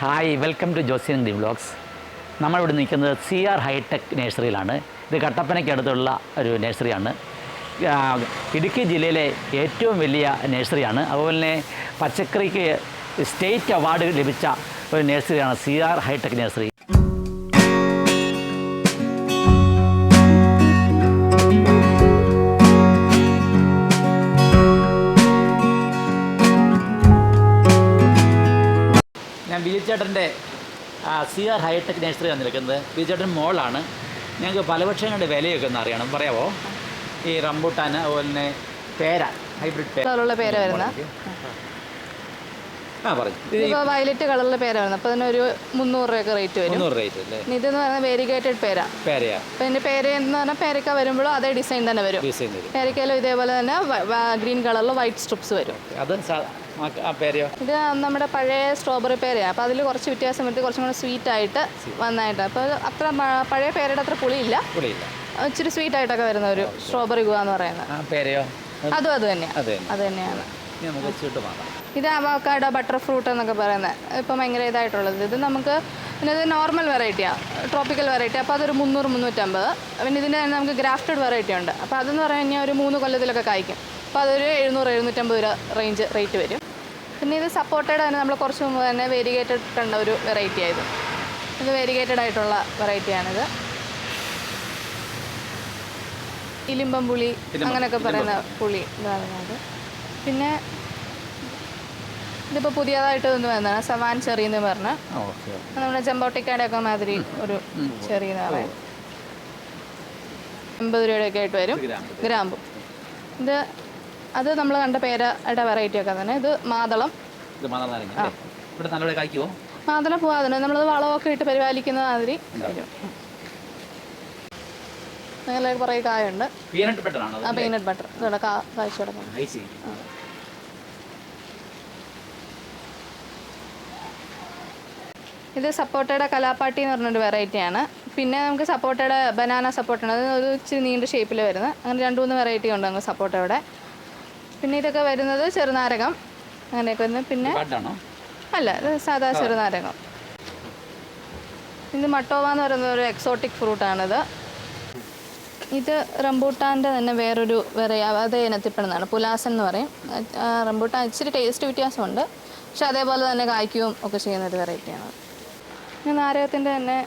Hi welcome to Josin D vlogs നമ്മളിവിടെ നിൽക്കുന്നത് C R hi tech നഴ്സറിയിലാണ് ഇത് കട്ടപ്പനയ്ക്കടുത്തുള്ള ഒരു നഴ്സറിയാണ് ഇടുക്കി ജില്ലയിലെ ഏറ്റവും വലിയ നഴ്സറിയാണ് അതുപോലെ തന്നെ പച്ചക്കറിക്ക് സ്റ്റേറ്റ് അവാർഡ് ലഭിച്ച ഒരു നഴ്സറിയാണ് സി ആർ ഹൈടെക് നഴ്സറി ഞാൻ വിജയചേട്ടന്റെ സി ആർ ഹൈടെക് ആണ് നിൽക്കുന്നത്. ചേട്ടൻ മോളാണ്. ഞങ്ങൾക്ക് പലപക്ഷങ്ങളുടെ വിലയൊക്കെ ഒന്ന് അറിയണം. പറയാമോ ഈ റംബൂട്ടാൻ അതുപോലെ തന്നെ പേര ഹൈബ്രിഡ് പേര. കളറുള്ള പേര വരുന്ന? ആ ഇത് വയലറ്റ് കളറിലെ പേര വരുന്നത് അപ്പോൾ അതിനൊരു മുന്നൂറ് രൂപയൊക്കെ റേറ്റ് വരും. മുന്നൂറ് റേറ്റ് അല്ലേ? ഇതെന്ന് പറയുന്നത് വേരിഗേറ്റഡ് പേര. പേരയാ. അപ്പോൾ ഇതിന്റെ പേര എന്ന് പറഞ്ഞാൽ പേരക്ക വരുമ്പോഴും അതേ ഡിസൈൻ തന്നെ വരും. ഡിസൈൻ പേരക്കയിലും ഇതേപോലെ തന്നെ ഗ്രീൻ കളറിൽ വൈറ്റ് സ്ട്രിപ്സ് വരും. അത് പേരയോ? ഇത് നമ്മുടെ പഴയ സ്ട്രോബെറി പേരയാണ് അപ്പോൾ അതിൽ കുറച്ച് വ്യത്യാസം വരുത്തി കുറച്ചും കൂടെ സ്വീറ്റ് ആയിട്ട് വന്നായിട്ട് അപ്പോൾ അത്ര പഴയ പേരയുടെ അത്ര പുളിയില്ല. പുളിയില്ല. ഇച്ചിരി സ്വീറ്റ് ആയിട്ടൊക്കെ വരുന്ന ഒരു സ്ട്രോബെറി ഗുവ എന്ന് പറയുന്നത്. പേരയോ? അതും അത് തന്നെയാണ് അതെ തന്നെയാണ്. ഇത് അവക്കാഡോ ബട്ടർ ഫ്രൂട്ട് എന്നൊക്കെ പറയുന്നത്. ഇപ്പം ഭയങ്കര ഇതായിട്ടുള്ളത്. ഇത് നമുക്ക് പിന്നെ ഇത് നോർമൽ വെറൈറ്റിയാണ് ട്രോപ്പിക്കൽ വെറൈറ്റി അപ്പോൾ അതൊരു മുന്നൂറ് മുന്നൂറ്റമ്പത്. പിന്നെ ഇതിന്റെ തന്നെ നമുക്ക് ഗ്രാഫ്റ്റഡ് വെറൈറ്റി ഉണ്ട്. അപ്പോൾ അതെന്ന് പറഞ്ഞു കഴിഞ്ഞാൽ ഒരു മൂന്ന് കൊല്ലത്തിലൊക്കെ കായ്ക്കും. അപ്പോൾ അതൊരു എഴുന്നൂറ് എഴുന്നൂറ്റമ്പത് രൂപ റേഞ്ച് റേറ്റ് വരും. പിന്നെ ഇത് സപ്പോർട്ടഡ് തന്നെ നമ്മൾ കുറച്ച് മുമ്പ് തന്നെ വേരിഗേറ്റഡ് കണ്ട ഒരു വെറൈറ്റി ആയത്. ഇത് വേരിഗേറ്റഡ് ആയിട്ടുള്ള വെറൈറ്റിയാണിത് ഇലിമ്പം പുളി അങ്ങനെയൊക്കെ പറയുന്ന പുളി ഇതാണ് അത്. പിന്നെ ഇതിപ്പോൾ പുതിയതായിട്ട് ഒന്ന് വന്നതാണ് സവാൻ ചെറി എന്ന് പറഞ്ഞ. നമ്മുടെ ചെമ്പോട്ടിക്കാടെ ഒക്കെ മാതിരി ഒരു ചെറി എന്ന് രൂപയുടെ എൺപത് രൂപയൊക്കെ ആയിട്ട് വരും. ഗ്രാമ്പു. ഇത് അത് നമ്മൾ കണ്ട പേരയുടെ വെറൈറ്റി ഒക്കെ തന്നെ. ഇത് മാതളം. ഇത് മണൽ നാരങ്ങ അല്ലേ? ഇവിടെ നല്ലപോലെ കായ്ക്കുമോ മാതളം പോവാതെ നമ്മളത് വളമൊക്കെ ഇട്ട് പരിപാലിക്കുന്ന മാതിരി അങ്ങനെ കുറേ കായുണ്ട്. പീനട്ട് ബട്ടറാണോ ആ പീനട്ട് ബട്ടർ ഇതോടെ കാ ഇത് സപ്പോട്ടയുടെ കലാപ്പാട്ടി എന്ന് പറഞ്ഞൊരു വെറൈറ്റിയാണ് പിന്നെ നമുക്ക് സപ്പോട്ടയുടെ ബനാന സപ്പോർട്ടാണ് അത് ഒരു ഇച്ചിരി നീണ്ട ഷേപ്പിൽ വരുന്നത്. അങ്ങനെ രണ്ട് മൂന്ന് വെറൈറ്റി ഉണ്ട് നമുക്ക് സപ്പോട്ടയുടെ. പിന്നെ ഇതൊക്കെ വരുന്നത് ചെറുനാരകം. അങ്ങനെയൊക്കെ വരുന്നത്. പിന്നെ അല്ല ഇത് സാധാ ചെറുനാരകം. ഇത് മട്ടോവ എന്ന് പറയുന്ന ഒരു എക്സോട്ടിക് ഫ്രൂട്ടാണിത് ഇത് റംബൂട്ടാന്റെ തന്നെ വേറൊരു വേറെ അതേ ഇനത്തിൽപ്പെടുന്നതാണ്. പുലാസൻ എന്ന് പറയും. റംബൂട്ടാൻ ഇച്ചിരി ടേസ്റ്റ് വ്യത്യാസമുണ്ട്. പക്ഷെ അതേപോലെ തന്നെ കായ്ക്കുകയും ഒക്കെ ചെയ്യുന്ന ഒരു വെറൈറ്റിയാണ് പിന്നെ നാരകത്തിന്റെ തന്നെ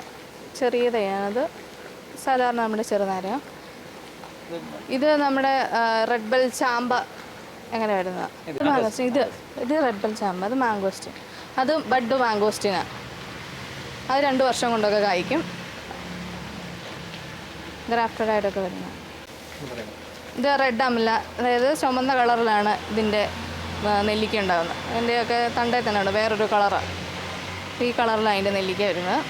ചെറിയ തൈയാണത് സാധാരണ നമ്മുടെ ചെറുനാരകം. ഇത് നമ്മുടെ റെഡ് ബെൽ ചാമ്പ എങ്ങനെ വരുന്നത്? ഇത് ഇത് ഇത് റെഡ് ബെൽ ചാമ്പ അത് മാംഗോസ്റ്റിൻ അത് ബഡ് മാംഗോസ്റ്റിനാണ് അത് രണ്ട് വർഷം കൊണ്ടൊക്കെ കായ്ക്കും. ഗ്രാഫ്റ്റഡ് ആയിട്ടൊക്കെ വരുന്നത്. ഇത് റെഡ് അമല അതായത് ചുമന്ന കളറിലാണ് ഇതിന്റെ നെല്ലിക്ക ഉണ്ടാകുന്നത് അതിന്റെയൊക്കെ തണ്ടേ തന്നെയാണ് വേറൊരു കളറാണ് ഈ കളറിലാണ് അതിന്റെ നെല്ലിക്ക വരുന്നത്.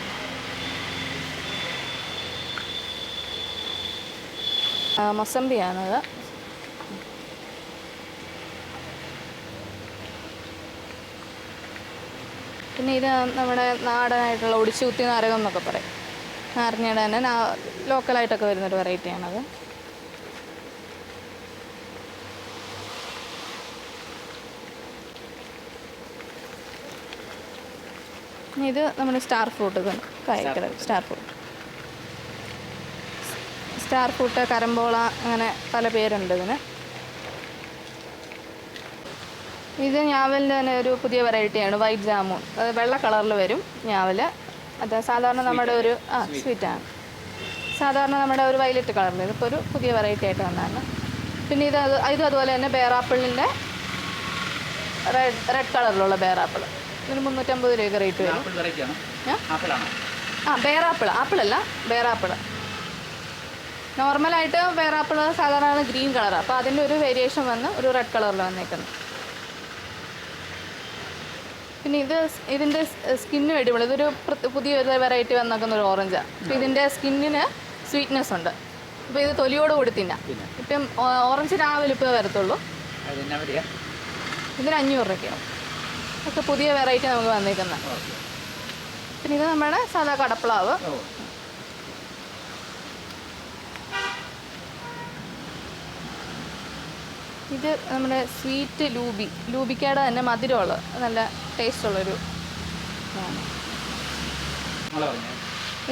മൊസമ്പിയാണത് പിന്നെ ഇത് നമ്മുടെ നാടനായിട്ടുള്ള ഒടിച്ചു കുത്തി നാരകം എന്നൊക്കെ പറയും. നാരങ്ങയുടെ തന്നെ ലോക്കലായിട്ടൊക്കെ വരുന്നൊരു വെറൈറ്റിയാണത്. ഇത് നമ്മുടെ star fruit കായ്ക്കട star fruit. Star fruit carambola അങ്ങനെ പല പേരുണ്ട് ഇതിന്. ഇത് ഞാവലിന്റെ തന്നെ ഒരു പുതിയ വെറൈറ്റിയാണ് വൈറ്റ് ജാമൂൺ അത് വെള്ള കളറിൽ വരും ഞാവൽ അത് സാധാരണ നമ്മുടെ ഒരു ആ സ്വീറ്റാണ്. സാധാരണ നമ്മുടെ ഒരു വയലറ്റ് കളറിൽ ഇതിപ്പോൾ ഒരു പുതിയ വെറൈറ്റി ആയിട്ട് വന്നതാണ്. പിന്നെ ഇത് അത് ഇതും അതുപോലെ തന്നെ ബേറാപ്പിളിന്റെ റെഡ് റെഡ് കളറിലുള്ള ബേറാപ്പിൾ ഇതിന് മുന്നൂറ്റമ്പത് രൂപ റേറ്റ് വരും. ആപ്പിൾ ആ ബേറാപ്പിൾ ആപ്പിളല്ല ബേറാപ്പിൾ നോർമലായിട്ട് ബേറാപ്പിൾ സാധാരണ ഗ്രീൻ കളറാണ് അപ്പോൾ അതിന്റെ ഒരു വേരിയേഷൻ വന്ന് ഒരു റെഡ് കളറിൽ വന്നേക്കുന്നത് പിന്നെ ഇത് ഇതിന്റെ ഇതിന്റെ സ്കിന്ന് വേണ്ടിയുള്ള ഇതൊരു പുതിയ ഒരു വെറൈറ്റി വന്നേക്കുന്ന ഒരു ഓറഞ്ചാണ് അപ്പോൾ ഇതിന്റെ സ്കിന്നിന് സ്വീറ്റ്നെസ് ഉണ്ട്. അപ്പോൾ ഇത് തൊലിയോട് കൂടി തിന്നാം. ഇപ്പം രാവിലെ ഇപ്പോൾ വരത്തുള്ളൂ. ഇതിന് അഞ്ഞൂറ് രൂപയ്ക്കാണ്. ഒക്കെ പുതിയ വെറൈറ്റി നമുക്ക് വന്നേക്കുന്നത് പിന്നെ ഇത് നമ്മുടെ സാധാ കടപ്പ്ളാവ് ഇത് നമ്മുടെ സ്വീറ്റ് ലൂബി ലൂബിക്കയുടെ തന്നെ മധുരമുള്ള നല്ല ടേസ്റ്റ് ഉള്ളൊരു ഇതാണ്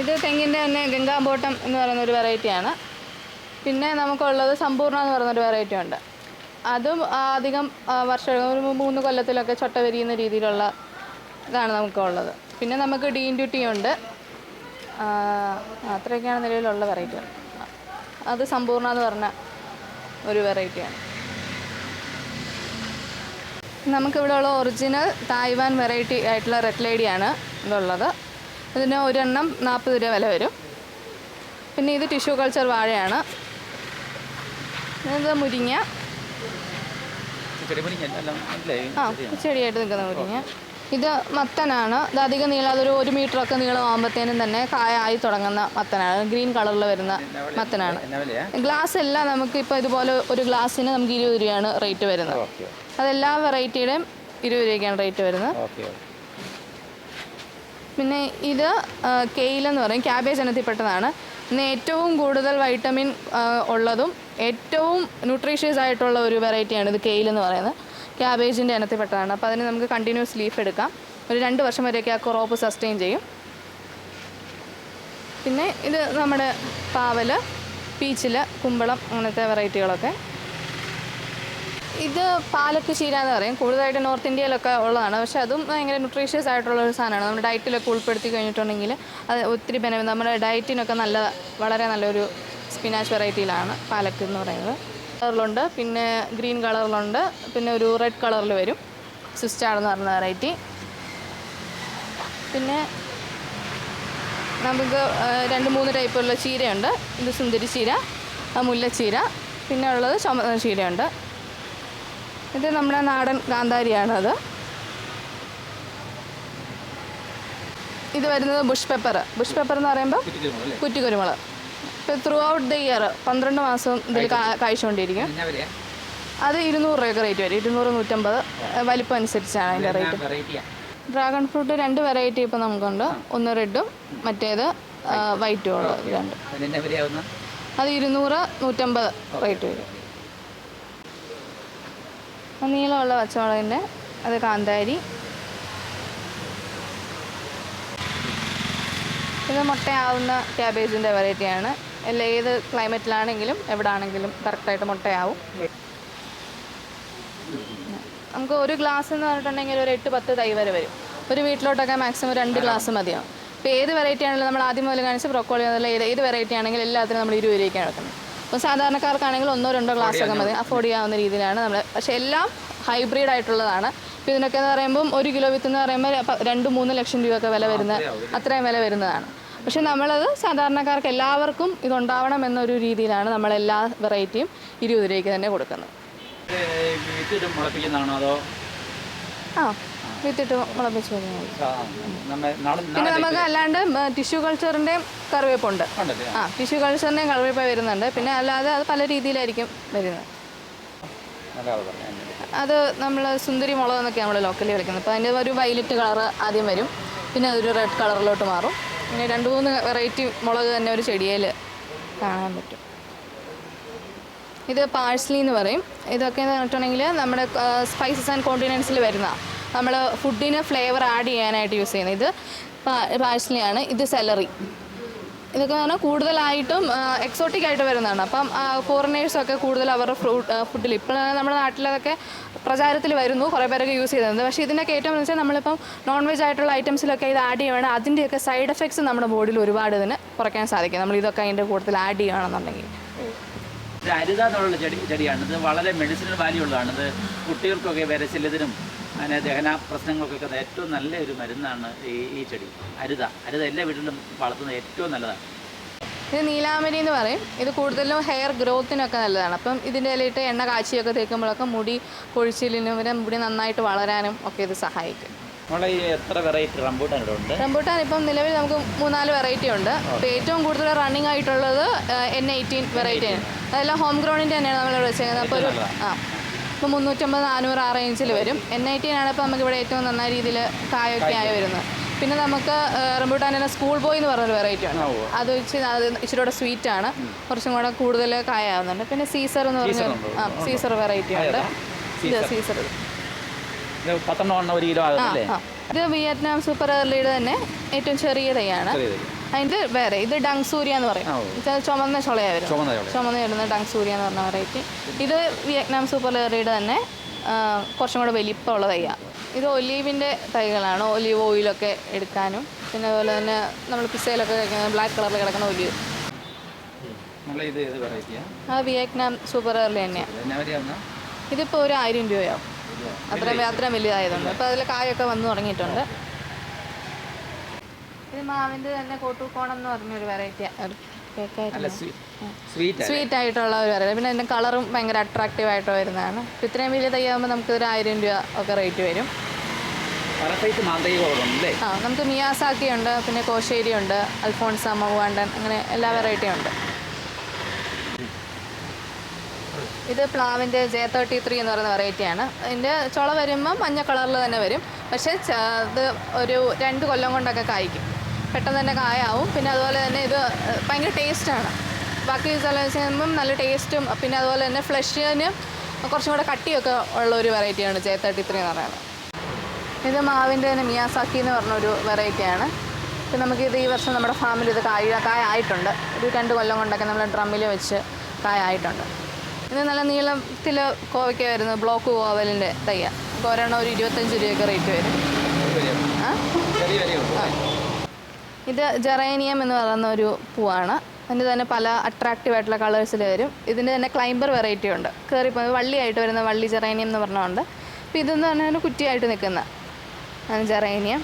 ഇത് തെങ്ങിന്റെ തന്നെ ഗംഗാബോട്ടം എന്ന് പറയുന്ന ഒരു വെറൈറ്റിയാണ്. പിന്നെ നമുക്കുള്ളത് സമ്പൂർണ എന്ന് പറയുന്നൊരു വെറൈറ്റി ഉണ്ട്. അതും അധികം വർഷം ഒരു മൂന്ന് കൊല്ലത്തിലൊക്കെ ചൊട്ട വിരിയുന്ന രീതിയിലുള്ള ഇതാണ് നമുക്കുള്ളത്. പിന്നെ നമുക്ക് ഡീൻ ഡ്യൂട്ടി ഉണ്ട്. അത്രയൊക്കെയാണ് നിലവിലുള്ള വെറൈറ്റികൾ. അത് സമ്പൂർണ എന്ന് പറഞ്ഞ ഒരു വെറൈറ്റിയാണ്. നമുക്കിവിടെ ഉള്ള ഒറിജിനൽ തായ്വാൻ വെറൈറ്റി ആയിട്ടുള്ള റെഡ് ലേഡിയാണ് ഇതുള്ളത്. ഇതിന് ഒരെണ്ണം നാൽപ്പത് രൂപ വില വരും. പിന്നെ ഇത് ടിഷ്യൂ കൾച്ചർ വാഴയാണ്. ഇത് മുരിങ്ങ. ആ ചെടിയായിട്ട് നിൽക്കുന്ന മുരിങ്ങ. ഇത് മത്തനാണ്. ഇത് അധികം നീളം അതൊരു ഒരു മീറ്ററൊക്കെ നീളം ആകുമ്പോഴത്തേനും തന്നെ കായ ആയി തുടങ്ങുന്ന മത്തനാണ്. ഗ്രീൻ കളറിൽ വരുന്ന മത്തനാണ്. ഗ്ലാസ് എല്ലാം നമുക്ക് ഇപ്പോൾ ഇതുപോലെ ഒരു ഗ്ലാസ്സിന് നമുക്ക് ഇരുപത് രൂപയാണ് റേറ്റ് വരുന്നത്. അതെല്ലാ വെറൈറ്റിയുടെയും ഇരുപത് രൂപയ്ക്കാണ് റേറ്റ് വരുന്നത്. പിന്നെ ഇത് കെയിലെന്ന് പറയും. ക്യാബേജ് ഇനത്തിൽപ്പെട്ടതാണ്. ഇന്ന് ഏറ്റവും കൂടുതൽ വൈറ്റമിൻ ഉള്ളതും ഏറ്റവും ന്യൂട്രീഷ്യസ് ആയിട്ടുള്ള ഒരു വെറൈറ്റിയാണ് ഇത് കെയിലെന്ന് പറയുന്നത്. ക്യാബേജിന്റെ ഇനത്തിൽപ്പെട്ടതാണ്. അപ്പോൾ അതിന് നമുക്ക് കണ്ടിന്യൂസ് ലീഫ് എടുക്കാം. ഒരു രണ്ട് വർഷം വരെയൊക്കെ ആ ക്രോപ്പ് സസ്റ്റെയിൻ ചെയ്യും. പിന്നെ ഇത് നമ്മുടെ പാവൽ പീച്ചിൽ കുമ്പളം അങ്ങനത്തെ വെറൈറ്റികളൊക്കെ. ഇത് പാലക്ക് ചീര എന്ന് പറയും. കൂടുതലായിട്ട് നോർത്ത് ഇന്ത്യയിലൊക്കെ ഉള്ളതാണ്. പക്ഷെ അതും ഭയങ്കര ന്യൂട്രീഷ്യസ് ആയിട്ടുള്ള ഒരു സാധനമാണ്. നമ്മുടെ ഡയറ്റിലൊക്കെ ഉൾപ്പെടുത്തി കഴിഞ്ഞിട്ടുണ്ടെങ്കിൽ അത് ഒത്തിരി ബെനിഫിറ്റ് നമ്മുടെ ഡയറ്റിനൊക്കെ നല്ല വളരെ നല്ലൊരു സ്പിനാച്ച് വെറൈറ്റിയിലാണ് പാലക്ക് എന്ന് പറയുന്നത്. കളറിലുണ്ട്. പിന്നെ ഗ്രീൻ കളറിലുണ്ട്. പിന്നെ ഒരു റെഡ് കളറിൽ വരും. സിസ്റ്റാർ എന്ന് പറഞ്ഞ വെറൈറ്റി. പിന്നെ നമുക്ക് രണ്ട് മൂന്ന് ടൈപ്പുള്ള ചീരയുണ്ട്. ഇത് സുന്ദരി ചീര മുല്ലച്ചീര പിന്നെ ഉള്ളത് ചുമന്ന ചീരയുണ്ട്. ഇത് നമ്മുടെ നാടൻ കാന്താരിയാണത്. ഇത് വരുന്നത് ബുഷ് പെപ്പർ ബുഷ് പെപ്പർ എന്ന് പറയുമ്പോൾ കുറ്റിക്കുരുമുളക് ത്രൂ ഔട്ട് ദ ഇയർ പന്ത്രണ്ട് മാസം ഇതിൽ കഴിച്ചുകൊണ്ടിരിക്കും അത് ഇരുന്നൂറ് രൂപയൊക്കെ റേറ്റ് വരും. ഇരുന്നൂറ് നൂറ്റമ്പത് വലിപ്പം അനുസരിച്ചാണ് അതിന്റെ റേറ്റ് ഡ്രാഗൺ ഫ്രൂട്ട് രണ്ട് വെറൈറ്റി ഇപ്പോൾ നമുക്കുണ്ട്. ഒന്ന് റെഡും മറ്റേത് വൈറ്റും ഉള്ളത് രണ്ട്. അത് ഇരുന്നൂറ് നൂറ്റമ്പത് റേറ്റ് വരും. നീളമുള്ള പച്ചമുളകിന്റെ അത് കാന്താരി. ഇത് മുട്ടയാവുന്ന ക്യാബേജിന്റെ വെറൈറ്റിയാണ് എല്ലാ ഏത് ക്ലൈമറ്റിലാണെങ്കിലും എവിടെ ആണെങ്കിലും കറക്റ്റായിട്ട് മുട്ടയാവും. നമുക്ക് ഒരു ഗ്ലാസ് എന്ന് പറഞ്ഞിട്ടുണ്ടെങ്കിൽ ഒരു എട്ട് പത്ത് തൈ വരെ വരും. ഒരു വീട്ടിലോട്ടൊക്കെ മാക്സിമം രണ്ട് ഗ്ലാസ് മതിയാവും. ഇപ്പോൾ ഏത് വെറൈറ്റി ആണെങ്കിലും നമ്മൾ ആദ്യം മുതൽ കാണിച്ച ബ്രോക്കോളി മുതൽ ഏത് ഏത് വെറൈറ്റി ആണെങ്കിലും എല്ലാത്തിനും നമ്മൾ ഇരുപത് രൂപയ്ക്കാണ് എടുക്കുന്നത് അപ്പോൾ സാധാരണക്കാർക്കാണെങ്കിൽ ഒന്നോ രണ്ടോ ഗ്ലാസ് ഒക്കെ മതി. അഫോർഡ് ചെയ്യാവുന്ന രീതിയിലാണ് നമ്മൾ പക്ഷേ എല്ലാം ഹൈബ്രിഡ് ആയിട്ടുള്ളതാണ്. ഇപ്പോൾ ഇതിനൊക്കെ എന്ന് പറയുമ്പം ഒരു കിലോ വിത്ത് എന്ന് പറയുമ്പോൾ രണ്ട് മൂന്ന് ലക്ഷം രൂപയൊക്കെ വില വരുന്ന അത്രയും വില വരുന്നതാണ്. പക്ഷെ നമ്മളത് സാധാരണക്കാർക്ക് എല്ലാവർക്കും ഇതുണ്ടാവണം എന്നൊരു രീതിയിലാണ് നമ്മളെല്ലാ വെറൈറ്റിയും ഇരുപത് രൂപയ്ക്ക് തന്നെ കൊടുക്കുന്നത്. ആ വിത്തിട്ട് മുളപ്പിച്ച് പിന്നെ നമുക്ക് അല്ലാണ്ട് ടിഷ്യൂ കൾച്ചറിന്റെയും കറിവേപ്പുണ്ട്. ആ ടിഷ്യൂ കൾച്ചറിന്റെയും കറിവേപ്പ് വരുന്നുണ്ട്. പിന്നെ അല്ലാതെ അത് പല രീതിയിലായിരിക്കും വരുന്നത്. അത് നമ്മൾ സുന്ദരി മുളക് എന്നൊക്കെ നമ്മൾ ലോക്കലി വിളിക്കുന്നത്. അപ്പോൾ അതിന്റെ ഒരു വൈലറ്റ് കളർ ആദ്യം വരും. പിന്നെ അതൊരു റെഡ് കളറിലോട്ട് മാറും. പിന്നെ രണ്ട് മൂന്ന് വെറൈറ്റി മുളക് തന്നെ ഒരു ചെടിയിൽ കാണാൻ പറ്റും. ഇത് പാഴ്സ്ലി എന്ന് പറയും. ഇതൊക്കെ എന്ന് പറഞ്ഞിട്ടുണ്ടെങ്കിൽ നമ്മുടെ സ്പൈസസ് ആൻഡ് കോണ്ടിനൻസിൽ വരുന്ന നമ്മൾ ഫുഡിന് ഫ്ലേവർ ആഡ് ചെയ്യാനായിട്ട് യൂസ് ചെയ്യുന്നത് ഇത് പാഴ്സ്ലി ആണ് ഇത് സെലറി ഇതൊക്കെ പറഞ്ഞാൽ കൂടുതലായിട്ടും എക്സോട്ടിക് ആയിട്ട് വരുന്നതാണ്. അപ്പം ഫോറിനേഴ്സൊക്കെ കൂടുതൽ അവരുടെ ഫ്രൂട്ട് ഫുഡിൽ ഇപ്പോൾ നമ്മുടെ നാട്ടിലതൊക്കെ പ്രചാരത്തിൽ വരുന്നു കുറേ പേരൊക്കെ യൂസ് ചെയ്തിരുന്നത് പക്ഷേ ഇതിന്റെയൊക്കെ ഏറ്റവും വെച്ചാൽ നമ്മളിപ്പം നോൺ വെജ് ആയിട്ടുള്ള ഐറ്റംസിലൊക്കെ ഇത് ആഡ് ചെയ്യുകയാണെങ്കിൽ അതിന്റെയൊക്കെ സൈഡ് എഫക്ട്സ് നമ്മുടെ ബോഡിയിൽ ഒരുപാട് ഇതിന് കുറയ്ക്കാൻ സാധിക്കും. നമ്മൾ ഇതൊക്കെ അതിന്റെ കൂടുതൽ ആഡ് ചെയ്യുകയാണെന്നുണ്ടെങ്കിൽ അരുത എന്നുള്ള ചെടി ചെടിയാണ്. ഇത് വളരെ മെഡിസിനൽ വാല്യൂ ഉള്ളതാണ്. ഇത് കുട്ടികൾക്കൊക്കെ വിരച്ചില്ലതിനും അങ്ങനെ ദഹന പ്രശ്നങ്ങൾക്കൊക്കെ ഏറ്റവും നല്ല ഒരു മരുന്നാണ് ഈ ഈ ചെടി. അരുത. അരുത എല്ലാ വീട്ടിലും വളർത്തുന്നത് ഏറ്റവും നല്ലതാണ്. ഇത് നീലാമരി എന്ന് പറയും. ഇത് കൂടുതലും ഹെയർ ഗ്രോത്തിനൊക്കെ നല്ലതാണ്. അപ്പം ഇതിന്റെ ഇലയിട്ട് എണ്ണ കാച്ചിയൊക്കെ തേക്കുമ്പോഴൊക്കെ മുടി കൊഴിച്ചിലിനും പിന്നെ മുടി നന്നായിട്ട് വളരാനും ഒക്കെ ഇത് സഹായിക്കും. നമ്മളെ ഈ എത്ര വെറൈറ്റി റംബൂട്ടാൻ ഇവിടെ ഉണ്ട്? റംബൂട്ടാൻ ഇപ്പം നിലവിൽ നമുക്ക് മൂന്നാൽ വെറൈറ്റി ഉണ്ട്. അപ്പോൾ ഏറ്റവും കൂടുതൽ റണ്ണിങ് ആയിട്ടുള്ളത് എൻ എയ്റ്റീൻ വെറൈറ്റിയാണ് അതെല്ലാം ഹോം ഗ്രൗണ്ടിന്റെ തന്നെയാണ് നമ്മളിവിടെ വെച്ചേക്കുന്നത് അപ്പോൾ ഒരു ആ. ഇപ്പോൾ മുന്നൂറ്റമ്പത് നാനൂറ് ആ റേഞ്ചിൽ വരും. എൻ എയ്റ്റീൻ ആണ് ഇപ്പോൾ നമുക്കിവിടെ ഏറ്റവും നന്നായ രീതിയിൽ കായൊക്കെ ആയി വരുന്നത്. പിന്നെ നമുക്ക് റംബൂട്ടാൻ തന്നെ സ്കൂൾ ബോയ് എന്ന് പറഞ്ഞൊരു വെറൈറ്റി ആണ്. അത് വെച്ച് അത് ഇച്ചിരിയുടെ സ്വീറ്റ് ആണ്. കുറച്ചും കൂടെ കൂടുതൽ കായാവുന്നുണ്ട്. പിന്നെ സീസർ എന്ന് പറഞ്ഞ ആ സീസർ വെറൈറ്റി ഉണ്ട്. ഇത് സീസർ ഇത് പത്തെണ്ണം എണ്ണ ഒരു കിലോ ഇത് വിയറ്റ്നാം സൂപ്പർ ഏർലിയുടെ തന്നെ ഏറ്റവും ചെറിയ തൈയാണ്. അതിന്റെ വേറെ ഇത് ഡങ് സൂര്യ എന്ന് പറയും. ചുമന്ന ചുളയാണ് വരും ചുമന്ന വരുന്ന ഡങ് സൂര്യ എന്ന് പറഞ്ഞ വെറൈറ്റി ഇത് വിയറ്റ്നാം സൂപ്പർ ലേറിയുടെ തന്നെ കുറച്ചും കൂടെ വലിപ്പമുള്ള തൈയാണ് ഇത് ഒലീവിന്റെ തൈകളാണ്. ഒലീവ് ഓയിലൊക്കെ എടുക്കാനും പിന്നെ അതുപോലെ തന്നെ നമ്മൾ പിസയിലൊക്കെ കഴിക്കുന്ന ബ്ലാക്ക് കളറിൽ കിടക്കുന്ന ഒലീവ്. ആ? വിയറ്റ്നാം സൂപ്പർ ഏർലി തന്നെയാണ് ഇതിപ്പോൾ ഒരു ആയിരം രൂപയാവും. അത്രയും അത്രയും വലിയതായതുണ്ട് അപ്പോൾ അതിൽ കായൊക്കെ വന്നു തുടങ്ങിയിട്ടുണ്ട്. ഇത് മാവിന്റെ തന്നെ കോട്ടൂക്കോണം എന്ന് പറഞ്ഞൊരു വെറൈറ്റി സ്വീറ്റ്? ആയിട്ടുള്ള ഒരു വെറൈറ്റി പിന്നെ അതിന്റെ കളറും ഭയങ്കര അട്രാക്റ്റീവ് ആയിട്ട് വരുന്നതാണ്. ഇത്രയും വലിയ തയ്യാകുമ്പോൾ നമുക്ക് ഒരു ആയിരം രൂപ ഒക്കെ റേറ്റ് വരും. ആ നമുക്ക് മിയാസാക്കി ഉണ്ട് പിന്നെ കോശേരി ഉണ്ട് അൽഫോൺസ മവാണ്ടൻ അങ്ങനെ എല്ലാ വെറൈറ്റിയും ഉണ്ട്. ഇത് പ്ലാവിന്റെ ജെ തേർട്ടി ത്രീ എന്ന് പറയുന്ന വെറൈറ്റിയാണ് അതിന്റെ ചുള വരുമ്പം മഞ്ഞ കളറിൽ തന്നെ വരും. പക്ഷേ അത് ഇത് ഒരു രണ്ട് കൊല്ലം കൊണ്ടൊക്കെ കായ്ക്കും. പെട്ടെന്ന് തന്നെ കായാവും. പിന്നെ അതുപോലെ തന്നെ ഇത് ഭയങ്കര ടേസ്റ്റാണ്. ബാക്കി സ്ഥലം നല്ല ടേസ്റ്റും പിന്നെ അതുപോലെ തന്നെ ഫ്ലഷിന് കുറച്ചും കൂടെ കട്ടിയൊക്കെ ഉള്ള ഒരു വെറൈറ്റിയാണ് ജെ തേർട്ടി ത്രീ എന്ന് പറയുന്നത്. ഇത് മാവിന്റെ തന്നെ മിയാസാക്കി എന്ന് പറഞ്ഞൊരു വെറൈറ്റിയാണ്. ഇപ്പം നമുക്കിത് ഈ വർഷം നമ്മുടെ ഫാമിൽ ഇത് കായ കായ ആയിട്ടുണ്ട് ഒരു രണ്ട് കൊല്ലം കൊണ്ടൊക്കെ നമ്മൾ ഡ്രമ്മിൽ വെച്ച് കായ ആയിട്ടുണ്ട് ഇത് നല്ല നീളത്തിൽ കോവയ്ക്ക വരുന്നത് ബ്ലോക്ക് കോവലിന്റെ തയ്യ. ഒരെണ്ണം ഒരു ഇരുപത്തഞ്ച് രൂപയൊക്കെ റേറ്റ് വരും. ആ. ഇത് ജെറേനിയം എന്ന് പറയുന്ന ഒരു പൂവാണ്. അതിന്റെ തന്നെ പല അട്രാക്റ്റീവ് ആയിട്ടുള്ള കളേഴ്സിൽ വരും. ഇതിന്റെ തന്നെ ക്ലൈംബർ വെറൈറ്റി ഉണ്ട്. കയറി പോകുന്നത് വള്ളിയായിട്ട് വരുന്ന വള്ളി ജെറേനിയം എന്ന് പറഞ്ഞുകൊണ്ട്. അപ്പോൾ ഇതെന്ന് പറഞ്ഞാൽ കുറ്റിയായിട്ട് നിൽക്കുന്ന ജെറേനിയം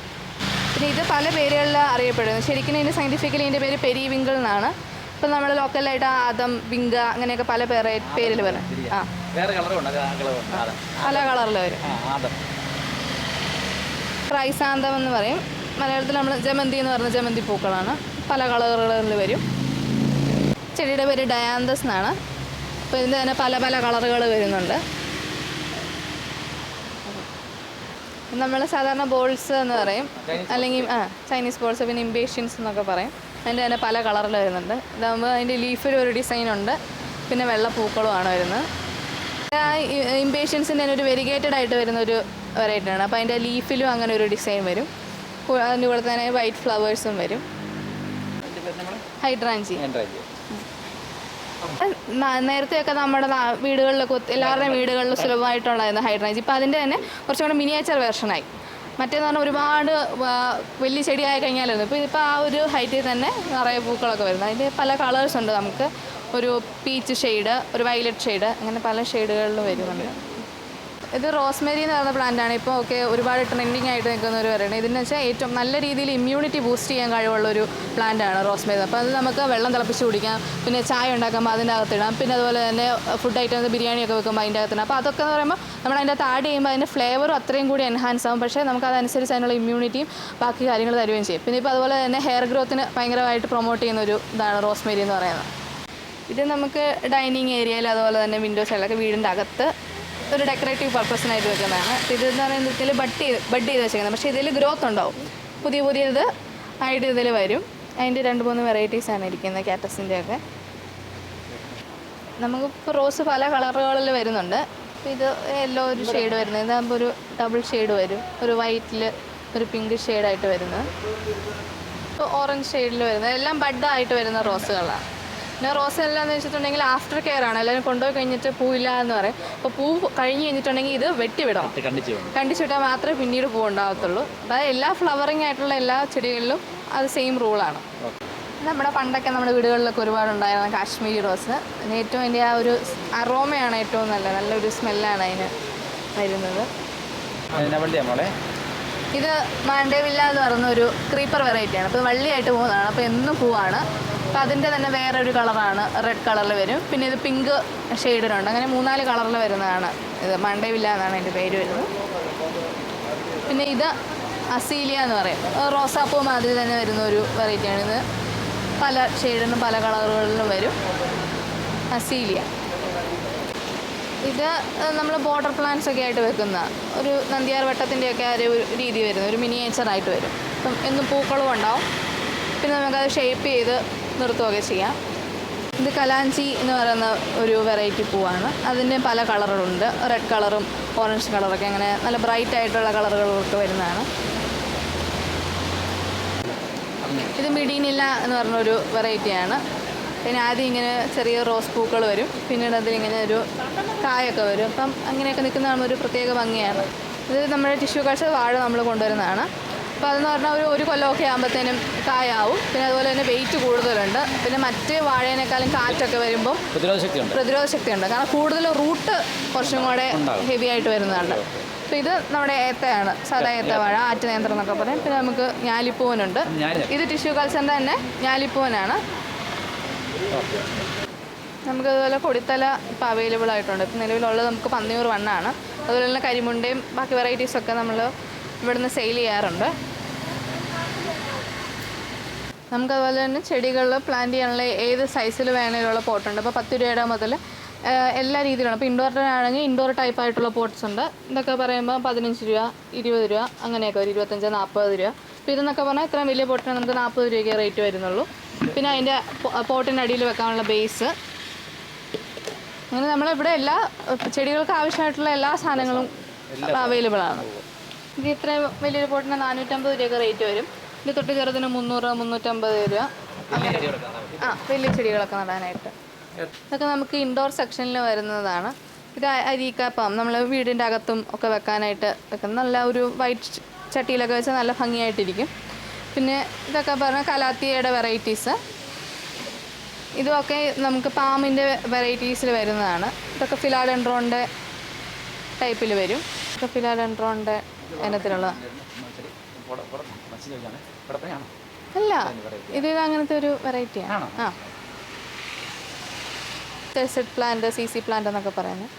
പിന്നെ ഇത് പല പേരുകളിൽ അറിയപ്പെടുന്നു ശരിക്കും ഇതിന്റെ സയന്റിഫിക്കലി ഇതിന്റെ പേര് പെരിവിങ്കിൾ എന്നാണ്. ഇപ്പം നമ്മൾ ലോക്കലായിട്ട് ആദം വിങ്ക അങ്ങനെയൊക്കെ പല പേര് പേരിൽ വരും ആ. പല കളറിൽ വരും. ക്രൈസാന്തം എന്ന് പറയും. മലയാളത്തിൽ നമ്മൾ ജമന്തി എന്ന് പറഞ്ഞ ജമന്തി പൂക്കളാണ്. പല കളറുകളിൽ വരും. ചെടിയുടെ പേര് ഡയാന്തസ് എന്നാണ്. അപ്പോൾ ഇതിന്റെ തന്നെ പല പല കളറുകൾ വരുന്നുണ്ട്. നമ്മൾ സാധാരണ ബോൾസ് എന്ന് പറയും. അല്ലെങ്കിൽ ആ ചൈനീസ് ബോൾസ് പിന്നെ ഇംബേഷ്യൻസ് എന്നൊക്കെ പറയും. അതിന്റെ തന്നെ പല കളറിൽ വരുന്നുണ്ട്. ഇതാകുമ്പോൾ അതിന്റെ ലീഫിൽ ഒരു ഡിസൈൻ ഉണ്ട്. പിന്നെ വെള്ള പൂക്കളുമാണ് വരുന്നത്. ആ ഇംപേഷ്യൻസിന്റെ തന്നെ ഒരു വെരിഗേറ്റഡ് ആയിട്ട് വരുന്ന ഒരു വെറൈറ്റി ആണ്. അപ്പോൾ അതിന്റെ ലീഫിലും അങ്ങനെ ഒരു ഡിസൈൻ വരും. അതിന്റെ കൂടെ തന്നെ വൈറ്റ് ഫ്ലവേഴ്സും വരും. ഹൈഡ്രാഞ്ചി. നേരത്തെ നേരത്തെയൊക്കെ നമ്മുടെ വീടുകളിലൊക്കെ എല്ലാവരുടെയും വീടുകളിൽ സുലഭമായിട്ടുണ്ടായിരുന്നു ഹൈഡ്രാഞ്ചി. ഇപ്പം അതിന്റെ തന്നെ കുറച്ചും കൂടെ മിനിയേച്ചർ വേർഷനായി മറ്റേന്ന് പറഞ്ഞാൽ ഒരുപാട് വലിയ ചെടിയായി കഴിഞ്ഞാലായിരുന്നു. ഇപ്പോൾ ഇപ്പോൾ ആ ഒരു ഹൈറ്റിൽ തന്നെ നിറയെ പൂക്കളൊക്കെ വരുന്നത് അതിന്റെ പല കളേഴ്സ് ഉണ്ട് നമുക്ക്. ഒരു പീച്ച് ഷെയ്ഡ് ഒരു വയലറ്റ് ഷെയ്ഡ് അങ്ങനെ പല ഷെയ്ഡുകളിലും വരുന്നുണ്ട്. ഇത് റോസ്മേരി എന്ന് പറയുന്ന പ്ലാന്റ് ആണ്. ഇപ്പോൾ ഒക്കെ ഒരുപാട് ട്രെൻഡിങ് ആയിട്ട് നിൽക്കുന്ന ഒരു പറയുന്നത് ഇതിന് വെച്ചാൽ ഏറ്റവും നല്ല രീതിയിൽ ഇമ്മ്യൂണിറ്റി ബൂസ്റ്റ് ചെയ്യാൻ കഴിവുള്ള ഒരു പ്ലാന്റ് ആണ് റോസ്മേരി. അപ്പോൾ അത് നമുക്ക് വെള്ളം തിളപ്പിച്ച് കുടിക്കാം പിന്നെ ചായ ഉണ്ടാക്കുമ്പോൾ അതിന്റെ അകത്തിടാം പിന്നെ അതുപോലെ തന്നെ ഫുഡ് ഐറ്റംസ് ബിരിയാണിയൊക്കെ വെക്കുമ്പോൾ അതിന്റെ അകത്തിടാം അപ്പോൾ അതൊക്കെ എന്ന് പറയുമ്പോൾ നമ്മൾ അതിന്റെ അകത്ത് ആഡ് ചെയ്യുമ്പോൾ അതിന്റെ ഫ്ലേവറും അത്രയും കൂടി എൻഹാൻസ് ആവും. പക്ഷേ നമുക്ക് അതനുസരിച്ച് അതിനുള്ള ഇമ്മ്യൂണിറ്റിയും ബാക്കി കാര്യങ്ങൾ തരുകയും ചെയ്യും. പിന്നെ ഇപ്പോൾ അതുപോലെ തന്നെ ഹെയർ ഗ്രോത്തിന് ഭയങ്കരമായിട്ട് പ്രൊമോട്ട് ചെയ്യുന്ന ഒരു ഇതാണ് റോസ്മേരി എന്ന് പറയുന്നത്. ഇത് നമുക്ക് ഡൈനിങ് ഏരിയയിൽ അതുപോലെ തന്നെ വിൻഡോസിലൊക്കെ വീടിന്റെ അകത്ത് ഒരു ഡെക്കറേറ്റീവ് പർപ്പസിനായിട്ട് വെക്കുന്നതാണ്. ഇത് ഇതെന്ന് പറയുന്നത് ഇതിൽ ബഡ് ചെയ്ത് ബഡ് ചെയ്ത് വെച്ചേക്കുന്നത്. പക്ഷേ ഇതിൽ ഗ്രോത്ത് ഉണ്ടാവും. പുതിയ പുതിയത് ആയിട്ട് ഇതിൽ വരും. അതിന്റെ രണ്ട് മൂന്ന് വെറൈറ്റീസാണ് ഇരിക്കുന്നത് കാറ്റസിന്റെ ഒക്കെ നമുക്കിപ്പോൾ റോസ് പല കളറുകളിൽ വരുന്നുണ്ട്. ഇത് യെല്ലോ ഒരു ഷെയ്ഡ് വരുന്നത്. ഇതാകുമ്പോൾ ഒരു ഡബിൾ ഷെയ്ഡ് വരും. ഒരു വൈറ്റിൽ ഒരു പിങ്ക് ഷെയ്ഡായിട്ട് വരുന്നത്. ഓറഞ്ച് ഷെയ്ഡിൽ വരുന്നത്. എല്ലാം ബഡ് ആയിട്ട് വരുന്ന റോസുകളാണ് പിന്നെ റോസ് എല്ലാം എന്ന് വെച്ചിട്ടുണ്ടെങ്കിൽ ആഫ്റ്റർ കെയർ ആണ്. എല്ലാവരും കൊണ്ടുപോയി കഴിഞ്ഞിട്ട് പൂവില്ല എന്ന് പറയും. അപ്പോൾ പൂ കഴിഞ്ഞ് കഴിഞ്ഞിട്ടുണ്ടെങ്കിൽ ഇത് വെട്ടിവിടണം. കണ്ടിച്ചു വേണം കണ്ടിച്ചു വിട്ടാൽ മാത്രമേ പിന്നീട് പൂ ഉണ്ടാകത്തുള്ളൂ അതായത് എല്ലാ ഫ്ലവറിംഗ് ആയിട്ടുള്ള എല്ലാ ചെടികളിലും അത് സെയിം റൂളാണ് നമ്മുടെ പണ്ടൊക്കെ നമ്മുടെ വീടുകളിലൊക്കെ ഒരുപാട് ഉണ്ടായിരുന്ന കാശ്മീരി റോസ്. അതിന് ഏറ്റവും അതിന്റെ ആ ഒരു അറോമയാണ് ഏറ്റവും നല്ല നല്ലൊരു സ്മെല്ലാണ് അതിന് വരുന്നത്. ഇത് മാണ്ടേവില്ല എന്ന് പറയുന്ന ഒരു ക്രീപ്പർ വെറൈറ്റിയാണ് അപ്പോൾ വള്ളിയായിട്ട് പോകുന്നതാണ് അപ്പോൾ എന്നും പൂവാണ്. അപ്പോൾ അതിന്റെ തന്നെ വേറെ ഒരു കളറാണ് റെഡ് കളറിൽ വരും. പിന്നെ ഇത് പിങ്ക് ഷെയ്ഡിലുണ്ട് അങ്ങനെ മൂന്നാൽ കളറിൽ വരുന്നതാണ് ഇത്. മണ്ടേവില്ല എന്നാണ് എന്റെ പേര് വരുന്നത്. പിന്നെ ഇത് അസീലിയ എന്ന് പറയും. റോസാപ്പൂ മാതിരി തന്നെ വരുന്ന ഒരു വെറൈറ്റിയാണ് ഇത്. പല ഷെയ്ഡിനും പല കളറുകളിലും വരും. അസീലിയ ഇത് നമ്മൾ ബോർഡർ പ്ലാന്റ്സ് ഒക്കെ ആയിട്ട് വെക്കുന്ന ഒരു നന്ദിയാർ വട്ടത്തിന്റെയൊക്കെ ആ ഒരു രീതി വരുന്നത് ഒരു മിനിയേച്ചറായിട്ട് വരും. അപ്പം എന്നും പൂക്കളും ഉണ്ടാവും. പിന്നെ നമുക്കത് ഷേപ്പ് ചെയ്ത് നിർത്തുകയൊക്കെ ചെയ്യാം. ഇത് കലാഞ്ചി എന്ന് പറയുന്ന ഒരു വെറൈറ്റി പൂവാണ്. അതിന്റെ പല കളറുകളുണ്ട് റെഡ് കളറും ഓറഞ്ച് കളറൊക്കെ അങ്ങനെ നല്ല ബ്രൈറ്റ് ആയിട്ടുള്ള കളറുകളൊക്കെ വരുന്നതാണ്. ഇത് മിടീനില്ല എന്ന് പറഞ്ഞൊരു വെറൈറ്റിയാണ് പിന്നെ ആദ്യം ഇങ്ങനെ ചെറിയ റോസ് പൂക്കൾ വരും. പിന്നീട് അതിലിങ്ങനെ ഒരു കായൊക്കെ വരും. അപ്പം അങ്ങനെയൊക്കെ നിൽക്കുന്ന ഒരു പ്രത്യേക ഭംഗിയാണ്. ഇത് നമ്മുടെ ടിഷ്യൂ കൾച്ചർ വാഴ നമ്മൾ കൊണ്ടുവരുന്നതാണ്. അപ്പോൾ അതെന്ന് പറഞ്ഞാൽ ഒരു ഒരു കൊല്ലമൊക്കെ ആകുമ്പോഴത്തേനും കായാവും പിന്നെ അതുപോലെ തന്നെ വെയിറ്റ് കൂടുതലുണ്ട്. പിന്നെ മറ്റ് വാഴേനേക്കാളും കാറ്റൊക്കെ വരുമ്പം പ്രതിരോധ ശക്തിയുണ്ട്. പ്രതിരോധ ശക്തിയുണ്ട്. കാരണം കൂടുതൽ റൂട്ട് കുറച്ചും കൂടെ ഹെവി ആയിട്ട് വരുന്നതാണ്. അപ്പോൾ ഇത് നമ്മുടെ ഏത്തയാണ്. സാധാ ഏത്ത വാഴ ആറ്റ് നേന്ത്രം എന്നൊക്കെ പറയും. പിന്നെ നമുക്ക് ഞാലിപ്പൂവനുണ്ട്. ഇത് ടിഷ്യൂ കൾച്ചറിന്റെ തന്നെ ഞാലിപ്പൂവനാണ്. നമുക്ക് അതുപോലെ കൊടിത്തല ഇപ്പോൾ അവൈലബിൾ ആയിട്ടുണ്ട്. ഇപ്പം നിലവിലുള്ളത് നമുക്ക് പന്നിയൂർ വണ്ണാണ്. അതുപോലെ തന്നെ കരിമുണ്ടയും ബാക്കി വെറൈറ്റീസൊക്കെ നമ്മൾ ഇവിടുന്ന് സെയിൽ ചെയ്യാറുണ്ട്. നമുക്ക് അതുപോലെ തന്നെ ചെടികളിൽ പ്ലാന്റ് ചെയ്യാനുള്ള ഏത് സൈസിൽ വേണേലുള്ള പോട്ടുണ്ട് അപ്പോൾ പത്ത് രൂപയുടെ മുതൽ എല്ലാ രീതിയിലാണ്. അപ്പോൾ ഇൻഡോർ ആണെങ്കിൽ ഇൻഡോർ ടൈപ്പ് ആയിട്ടുള്ള പോട്ട്സ് ഉണ്ട്. ഇതൊക്കെ പറയുമ്പോൾ പതിനഞ്ച് രൂപ ഇരുപത് രൂപ അങ്ങനെയൊക്കെ ഒരു ഇരുപത്തഞ്ച് നാൽപ്പത് രൂപ. അപ്പോൾ ഇതെന്നൊക്കെ പറഞ്ഞാൽ ഇത്രയും വലിയ പോട്ടിന് നമുക്ക് നാൽപ്പത് രൂപയ്ക്ക് റേറ്റ് വരുന്നുള്ളൂ. പിന്നെ അതിന്റെ പോട്ടിന്റെ അടിയിൽ വെക്കാനുള്ള ബേസ് അങ്ങനെ നമ്മളിവിടെ എല്ലാ ചെടികൾക്ക് ആവശ്യമായിട്ടുള്ള എല്ലാ സാധനങ്ങളും അവൈലബിൾ ആണ് ഇത് ഇത്രയും വലിയൊരു പോട്ടിന് നാനൂറ്റമ്പത് രൂപയൊക്കെ റേറ്റ് വരും. ഇത് തൊട്ട് ചെറുതിന് മുന്നൂറ് മുന്നൂറ്റമ്പത് രൂപ ആ വലിയ ചെടികളൊക്കെ നടാനായിട്ട്. ഇതൊക്കെ നമുക്ക് ഇൻഡോർ സെക്ഷനിൽ വരുന്നതാണ്. ഇത് അരീക്കാപ്പം. നമ്മൾ വീടിന്റെ അകത്തും ഒക്കെ വെക്കാനായിട്ട് വെക്കുന്ന നല്ല ഒരു വൈറ്റ് ചട്ടിയിലൊക്കെ വെച്ചാൽ നല്ല ഭംഗിയായിട്ടിരിക്കും. പിന്നെ ഇതൊക്കെ പറഞ്ഞാൽ കലാത്തിയയുടെ വെറൈറ്റീസ് ഇതൊക്കെ നമുക്ക് പാമിന്റെ വെറൈറ്റീസിൽ വരുന്നതാണ്. ഇതൊക്കെ ഫിലാഡെൻഡ്രോണിന്റെ ടൈപ്പിൽ വരും. ഇതൊക്കെ ഫിലാഡെൻഡ്രോണിന്റെ ഇനത്തിലുള്ള അല്ല ഇത് അങ്ങനത്തെ ഒരു വെറൈറ്റിയാണ് ആണ്. ആ. Desert plant C C plant എന്നൊക്കെ പറയുന്നത്.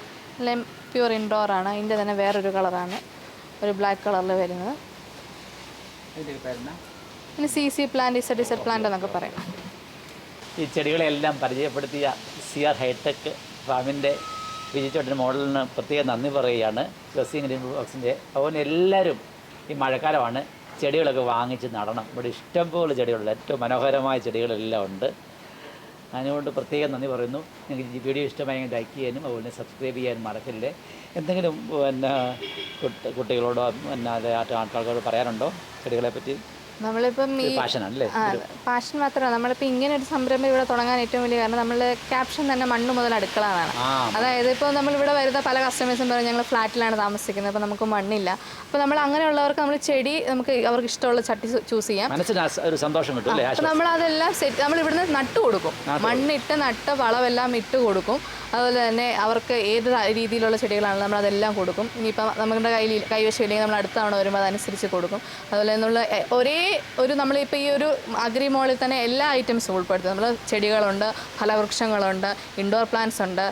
എല്ലാം പ്യൂർ ഇൻഡോർ ആണ്. അതിന്റെ തന്നെ വേറൊരു കളറാണ്. ഒരു ബ്ലാക്ക് കളറിൽ വരുന്നത്. പിന്നെ C C plant Z Z plant എന്നൊക്കെ പറയും. ഈ ചെടികളെല്ലാം പരിചയപ്പെടുത്തിയ സി ആർ ഹൈടെക് ഫാമിന്റെ വിജിച്ചോട്ടിന്റെ മോഡലിന് പ്രത്യേകം നന്ദി പറയുകയാണ്. ജസി ഗ്രീൻ ബോക്സിന്റെ. അതുപോലെ എല്ലാവരും ഈ മഴക്കാലമാണ് ചെടികളൊക്കെ വാങ്ങിച്ച് നടണം. ഇവിടെ ഇഷ്ടംപോലെ ചെടികളുണ്ട്. ഏറ്റവും മനോഹരമായ ചെടികളെല്ലാം ഉണ്ട്. അതിനുകൊണ്ട് പ്രത്യേകം നന്ദി പറയുന്നു. നിങ്ങൾക്ക് വീഡിയോ ഇഷ്ടമായെങ്കിൽ ലൈക്ക് ചെയ്യാനും അതുപോലെ സബ്സ്ക്രൈബ് ചെയ്യാനും മറക്കില്ലേ എന്തെങ്കിലും പിന്നെ കുട്ടികളോടോ അത് ആൾക്കാരോട് പറയാനുണ്ടോ? ചെടികളെ പറ്റി നമ്മളിപ്പം ഈ പാഷൻ മാത്രമല്ല നമ്മളിപ്പോൾ ഇങ്ങനെ ഒരു സംരംഭം ഇവിടെ തുടങ്ങാൻ ഏറ്റവും വലിയ കാരണം നമ്മൾ ക്യാപ്ഷൻ തന്നെ മണ്ണ് മുതൽ അടുക്കളാണ് അതായത് ഇപ്പോൾ നമ്മൾ ഇവിടെ വരുന്ന പല കസ്റ്റമേഴ്സും പറയും ഞങ്ങൾ ഫ്ലാറ്റിലാണ് താമസിക്കുന്നത്. അപ്പോൾ നമുക്ക് മണ്ണില്ല. അപ്പോൾ നമ്മൾ അങ്ങനെയുള്ളവർക്ക് നമ്മൾ ചെടി നമുക്ക് അവർക്ക് ഇഷ്ടമുള്ള ചട്ടി ചൂസ് ചെയ്യാം. ഒരു സന്തോഷം കിട്ടും അപ്പോൾ നമ്മൾ അതെല്ലാം സെറ്റ് നമ്മൾ ഇവിടുന്ന് നട്ട് കൊടുക്കും. മണ്ണിട്ട് നട്ട് വളമെല്ലാം ഇട്ട് കൊടുക്കും. അതുപോലെ തന്നെ അവർക്ക് ഏത് രീതിയിലുള്ള ചെടികളാണ് നമ്മൾ അതെല്ലാം കൊടുക്കും. ഇനിയിപ്പോൾ നമ്മുടെ കയ്യിൽ കൈവശം ഇല്ലെങ്കിൽ നമ്മൾ അടുത്ത തവണ വരുമ്പോൾ അതനുസരിച്ച് കൊടുക്കും. അതുപോലെ നമ്മൾ ഒരേ ഒരു നമ്മളിപ്പോൾ ഈ ഒരു അഗ്രി മോളിൽ തന്നെ എല്ലാ ഐറ്റംസും ഉൾപ്പെടുത്തും. നമ്മൾ ചെടികളുണ്ട് ഫലവൃക്ഷങ്ങളുണ്ട് ഇൻഡോർ പ്ലാന്റ്സ് ഉണ്ട്.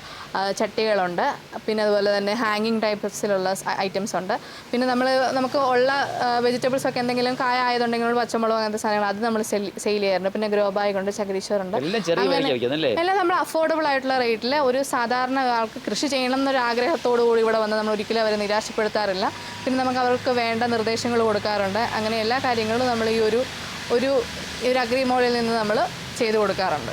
ചട്ടികളുണ്ട്. പിന്നെ അതുപോലെ തന്നെ ഹാങ്ങിങ് ടൈപ്സിലുള്ള ഐറ്റംസ് ഉണ്ട്. പിന്നെ നമ്മൾ നമുക്ക് ഉള്ള വെജിറ്റബിൾസ് ഒക്കെ എന്തെങ്കിലും കായ ആയതുണ്ടെങ്കിൽ പച്ചമുളക് അങ്ങനത്തെ സാധനങ്ങൾ അത് നമ്മൾ സെയിൽ ചെയ്യാറുണ്ട്. പിന്നെ ഗ്രോ ബാഗ് ഉണ്ട് ചകിരീശ്വറുണ്ട് എല്ലാം നമ്മൾ അഫോർഡബിൾ ആയിട്ടുള്ള റേറ്റിൽ ഒരു സാധാരണ ആൾക്ക് കൃഷി ചെയ്യണം എന്നൊരു ആഗ്രഹത്തോടു കൂടി ഇവിടെ വന്ന് നമ്മൾ ഒരിക്കലും അവരെ നിരാശപ്പെടുത്താറില്ല. പിന്നെ നമുക്ക് അവർക്ക് വേണ്ട നിർദ്ദേശങ്ങൾ കൊടുക്കാറുണ്ട്. അങ്ങനെ എല്ലാ കാര്യങ്ങളും നമ്മൾ ഈ ഒരു ഒരു ഈ ഒരു അഗ്രി മോളിൽ നിന്ന് നമ്മൾ ചെയ്തു കൊടുക്കാറുണ്ട്.